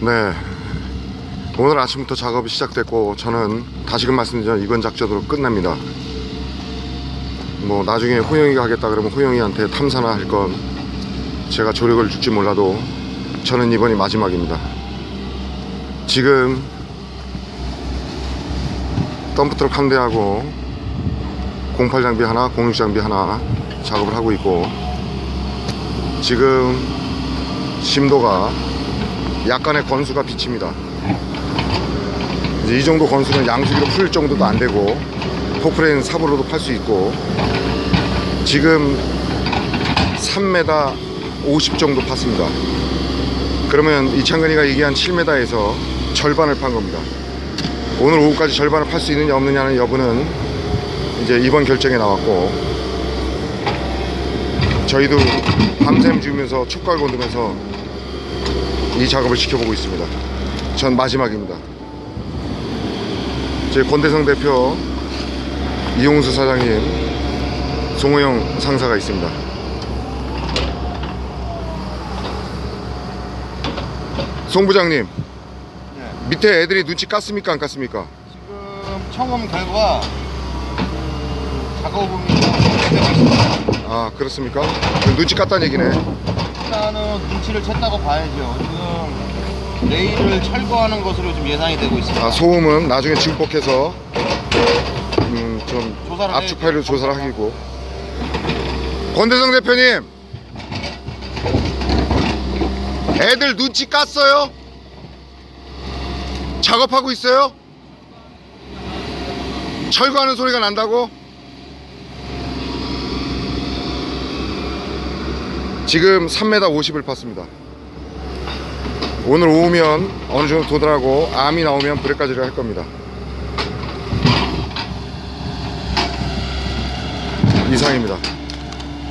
네. 오늘 아침부터 작업이 시작됐고 저는 다시금 말씀드리지만 이번 작전으로 끝납니다. 뭐 나중에 호영이가 하겠다 그러면 호영이한테 탐사나 할 건 제가 조력을 줄지 몰라도 저는 이번이 마지막입니다. 지금 덤프트럭 한 대하고 08 장비 하나, 06 장비 하나 작업을 하고 있고 지금 심도가 약간의 건수가 비칩니다. 이 정도 건수는 양수기로 풀 정도도 안 되고 포크레인 삽으로도 팔 수 있고 지금 3m 50 정도 팠습니다. 그러면 이창근이가 얘기한 7m에서 절반을 판 겁니다. 오늘 오후까지 절반을 팔 수 있느냐 없느냐는 여부는 이제 이번 결정에 나왔고 저희도 밤샘 지우면서 촉각 건드면서 이 작업을 지켜보고 있습니다. 전 마지막입니다. 제 권대성 대표 이용수 사장님 송호영 상사가 있습니다. 송 부장님 네. 밑에 애들이 눈치 깠습니까 안 깠습니까? 지금 청음 결과 작업은 되고 있습니다. 아 그렇습니까? 눈치 깠다는 얘기네. 일단은 눈치를 챘다고 봐야죠. 지금 레일을 철거하는 것으로 지금 예상이 되고 있습니다. 아, 소음은 나중에 증폭해서 음, 좀 조사를 압축. 파일로 조사를 하기고 권대성 대표님 애들 눈치 깠어요? 작업하고 있어요? 철거하는 소리가 난다고? 지금 3m 50을 팠습니다. 오늘 오후면 어느 정도 도달하고 암이 나오면 브레까지를 할 겁니다. 이상입니다.